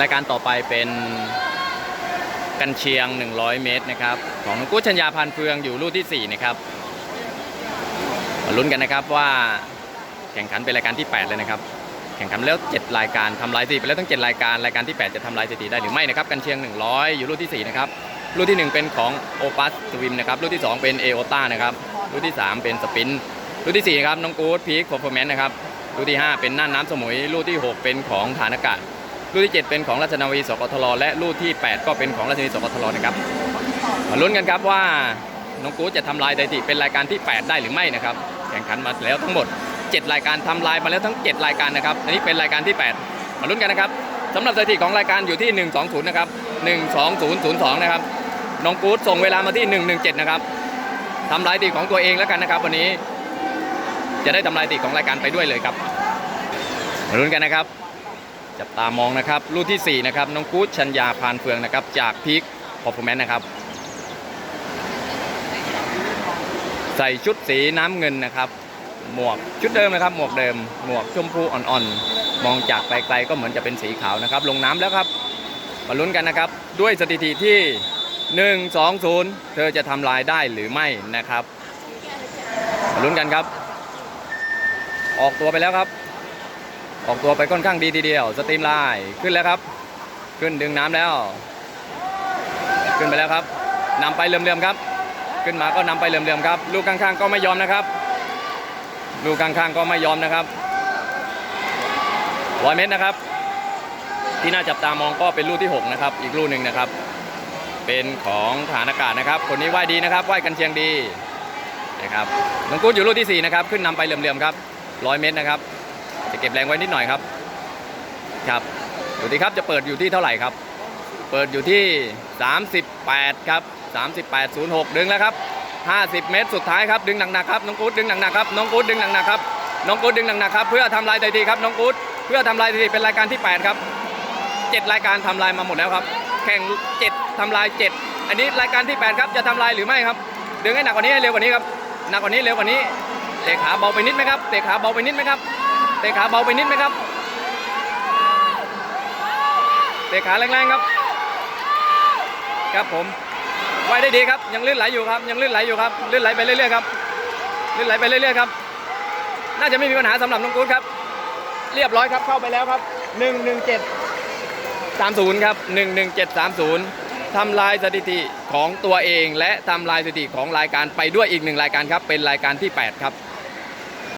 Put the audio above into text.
รายการต่อไปเป็นกันเชียง 100 เมตรนะครับ ของนกู้ชัญญาพันเฟืองอยู่ลูกที่ 4 นะครับมาลุ้นกันนะครับว่าแข่งขันเป็นรายการที่ 8 เลยนะครับ แข่งขันแล้ว 7 รายการทำลายสถิติไปแล้วทั้ง 7 รายการ รายการที่ 8 จะทำลายสถิติได้หรือไม่นะครับ กันเชียง 100 อยู่ลูกที่ 4 นะครับลูกที่ 1 เป็นของโอปัสสวิมนะครับลูกที่ 2 เป็นเอโอต้านะครับลูกที่ 3 เป็นสปินลูกที่4ครับ น้องกู๊ดพีคโฟร์แมนนะครับลูกที่ 5 เป็นน่านน้ำสมุยลูกที่ 6 เป็นของฐานอากาศ ลูกที่ 7 เป็นของราชนาวีสกทลและลูกที่ 8 ก็เป็นของราชนาวีสกทลนะครับมาลุ้นกันครับว่าน้องกู๊จะทำลายสถิติเป็นรายการที่ 8 ได้หรือไม่นะครับ แข่งขันมาแล้วทั้งหมด 7 รายการทำลายมาแล้วทั้ง 7 รายการนะครับ อันนี้เป็นรายการที่ 8 มาลุ้นกันนะครับสำหรับสถิติของรายการอยู่ที่ 120 นะครับ 12002 นะครับ น้องกู๊ดส่งเวลามาที่ 117 นะครับทำลายสถิติของตัวเองแล้วกันนะครับ วันนี้จะได้ทำลายสถิติของรายการไปด้วยเลยครับมาลุ้นกันนะครับ จับตามองนะครับลูกที่ 4 นะครับ น้องกู๊ดชัญญาพานเฟืองนะครับ จากพีคพอร์ฟอร์แมนนะครับ ใส่ชุดสีน้ำเงินนะครับ หมวกชุดเดิมนะครับ หมวกเดิม หมวกชมพูอ่อนๆ มองจากไกลๆก็เหมือนจะเป็นสีขาวนะครับ ลงน้ำแล้วครับมาลุ้นกันนะครับ ด้วยสถิติที่ 1 2 0 เธอจะทำลายได้หรือไม่นะครับมาลุ้นกันครับ ออกตัวไปแล้วครับ ออกตัวไปค่อนข้างดีทีเดียว สตรีมไลน์ขึ้นแล้วครับ ขึ้นดึงน้ำแล้ว ขึ้นไปแล้วครับนำไปเรื่อมๆครับ ขึ้นมาก็นำไปเรื่อมๆครับ ลูกข้างๆก็ไม่ยอมนะครับ ลูกข้างๆก็ไม่ยอมนะครับร้อยเมตรนะครับ ที่น่าจับตามองก็เป็นลูกที่ 6 นะครับ อีกลูกหนึ่งนะครับ เป็นของฐานอากาศนะครับ คนนี้ว่ายดีนะครับว่ายกันเชียงดีนะครับน้องกุ้อยู่ลูกที่ 4 นะครับ ขึ้นนำไปเรื่อมๆครับร้อยเมตรนะครับ จะเก็บแรงไว้นิดหน่อยครับครับดูดีครับจะเปิดอยู่ที่เท่าไหร่ครับ เปิดอยู่ที่ 38 ครับ 38.06 ดึงแล้วครับ 50 เมตรสุดท้ายครับดึงหนักๆครับน้องกู๊ดดึงหนักๆครับน้องกู๊ดดึงหนักๆครับน้องกู๊ดดึงหนักๆครับเพื่อทำลายสถิติครับน้องกู๊ดเพื่อทำลายสถิติเป็นรายการที่ 8 ครับ 7 รายการทำลายมาหมดแล้วครับ แข่ง 7ทำลาย 7 อันนี้รายการที่ 8 ครับจะทำลายหรือไม่ครับ ดึงให้หนักกว่านี้ให้เร็วกว่านี้ครับหนักกว่านี้เร็วกว่านี้เตะขาเบาไปนิดไหมครับเตะขาเบาไปนิดไหมครับ เตะขาเบาไปนิดไหมครับ เตะขาแรงๆครับ ครับผมไว้ได้ดีครับ ยังลื่นไหลอยู่ครับ ยังลื่นไหลอยู่ครับ ลื่นไหลไปเรื่อยๆครับ ลื่นไหลไปเรื่อยๆครับ น่าจะไม่มีปัญหาสำหรับน้องกู๊ดครับ เรียบร้อยครับเข้าไปแล้วครับ117 30ครับ11730ทำลายสถิติของตัวเอง และทำลายสถิติของรายการไปด้วยอีกหนึ่งรายการครับ เป็นรายการที่ 8 ครับ